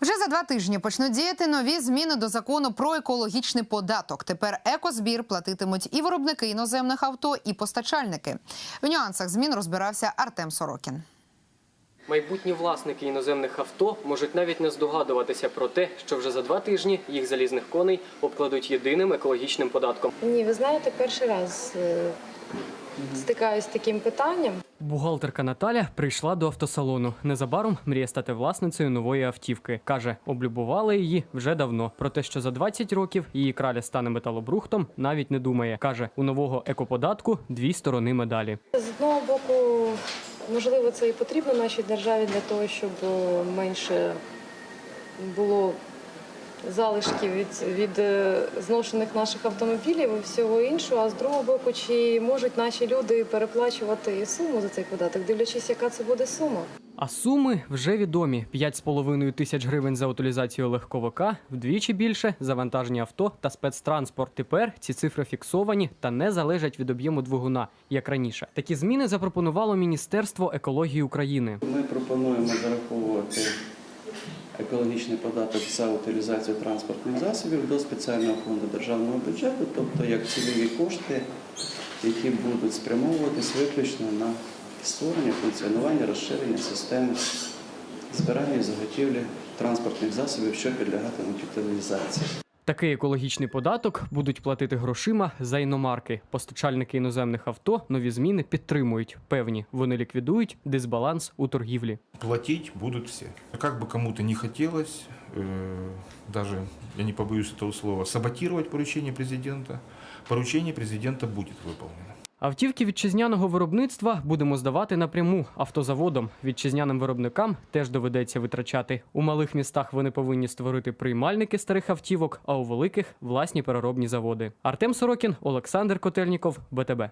Вже за два тижні почнуть діяти нові зміни до закону про екологічний податок. Тепер екозбір платитимуть і виробники іноземних авто, і постачальники. В нюансах змін розбирався Артем Сорокін. Майбутні власники іноземних авто можуть навіть не здогадуватися про те, що вже за два тижні їх залізних коней обкладуть єдиним екологічним податком. Ні, ви знаєте, перший раз е, стикаюсь з таким питанням. Бухгалтерка Наталя прийшла до автосалону. Незабаром мріє стати власницею нової автівки. каже, облюбували її вже давно. Про те, що за 20 років її краля стане металобрухтом, навіть не думає. каже, у нового екоподатку дві сторони медалі. З одного боку, можливо, це і потрібно нашій державі для того, щоб е, менше було залишків від, від е, зношених наших автомобілів і всього іншого. А з другого боку, чи можуть наші люди переплачувати суму за цей податок, дивлячись, яка це буде сума. А суми вже відомі: 5,5 тисяч гривень за утилізацію легковика, вдвічі більше за вантажні авто та спецтранспорт. Тепер ці цифри фіксовані та не залежать від об'єму двигуна, як раніше. Такі зміни запропонувало Міністерство екології України. Ми пропонуємо зараховувати екологічний податок за утилізацію транспортних засобів до спеціального фонду державного бюджету, тобто як цільові кошти, які будуть спрямовуватись виключно на створення, функціонування, розширення системи збирання і заготівлі транспортних засобів, що підлягатимуть утилізації. Такий екологічний податок будуть платити грошима за іномарки. Постачальники іноземних авто нові зміни підтримують. Певні вони ліквідують дисбаланс у торгівлі. платить будут все. Как бы кому-то не хотелось, э, даже, я не побоюсь этого слова, саботировать поручение президента, поручение президента будет выполнено. Автівки вітчизняного виробництва будемо здавати напряму автозаводом. Вітчизняним виробникам теж доведеться витрачати. У малих містах вони повинні створити приймальники старих автівок, а у великих власні переробні заводи. Артем Сорокін, Олександр Котельніков, БТБ.